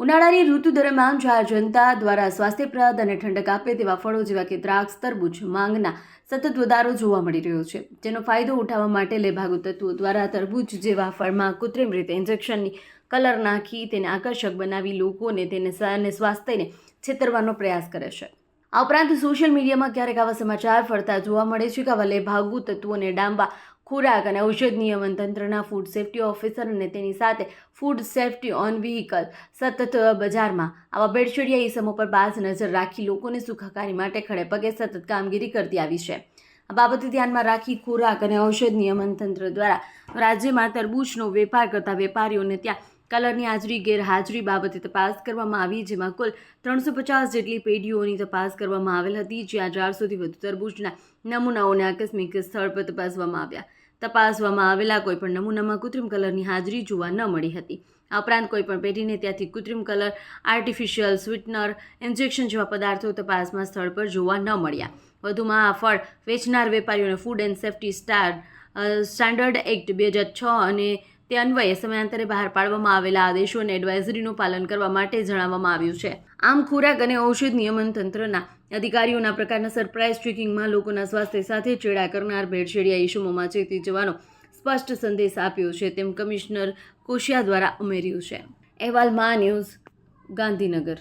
ઉનાળાની ઋતુ દરમિયાન જ્યાં જનતા દ્વારા સ્વાસ્થ્યપ્રદ અને ઠંડક આપે તેવા ફળો જેવા કે દ્રાક્ષ, તરબૂચ માંગના સતત વધારો જોવા મળી રહ્યો છે. જેનો ફાયદો ઉઠાવવા માટે લેભાગુ તત્વો દ્વારા તરબૂચ જેવા ફળમાં કૃત્રિમ રીતે ઇન્જેક્શનની કલર નાખી તેને આકર્ષક બનાવી લોકોને તેને અને સ્વાસ્થ્યને છેતરવાનો પ્રયાસ કરે છે. આ ઉપરાંત સોશિયલ મીડિયામાં ક્યારેક આવા સમાચાર ફરતા જોવા મળે છે કે આવા લેભાગુ તત્વોને ડાંબા ખોરાક અને ઔષધ નિયમન તંત્રના ફૂડ સેફ્ટી ઓફિસર અને તેની સાથે ફૂડ સેફ્ટી ઓન વ્હીકલ સતત બજારમાં. આવા બેડશડિયા ઇસમો પર બાજ નજર રાખી લોકોને સુખાકારી માટે ખડે પગે સતત કામગીરી કરતી આવી છે. આ બાબતે ધ્યાનમાં રાખી ખોરાક અને ઔષધ નિયમન તંત્ર દ્વારા રાજ્યમાં તરબૂચનો વેપાર કરતા વેપારીઓને ત્યાં કલરની હાજરી, ગેરહાજરી બાબતે તપાસ કરવામાં આવી, જેમાં કુલ ત્રણસો પચાસ જેટલી પેઢીઓની તપાસ કરવામાં આવેલ હતી જ્યાં ચારસોથી વધુ તરબૂચના નમૂનાઓને આકસ્મિક સ્થળ પર તપાસવામાં આવ્યા. તપાસવામાં આવેલા કોઈપણ નમૂનામાં કૃત્રિમ કલરની હાજરી જોવા ન મળી હતી. આ ઉપરાંત કોઈપણ પેઢીને ત્યાંથી કૃત્રિમ કલર, આર્ટિફિશિયલ સ્વીટનર, ઇન્જેક્શન જેવા પદાર્થો તપાસમાં સ્થળ પર જોવા ન મળ્યા. વધુમાં આ ફળ વેચનાર વેપારીઓને food and safety star standard act બે હજાર છ અને તે અન્વયે સમયાંતરે બહાર પાડવામાં આવેલા આદેશો અને એડવાઇઝરીનું પાલન કરવા માટે જણાવવામાં આવ્યું છે. આમ ખોરાક અને ઔષધ નિયમન તંત્રના અધિકારીઓના પ્રકારના સરપ્રાઇઝ ચેકિંગમાં લોકોના સ્વાસ્થ્ય સાથે ચેડા કરનાર ભેળસેડિયા ઇસમોમાં ચેતી જવાનો સ્પષ્ટ સંદેશ આપ્યો છે તેમ કમિશનર કોશિયા દ્વારા ઉમેર્યું છે. અહેવાલ મા ન્યૂઝ ગાંધીનગર.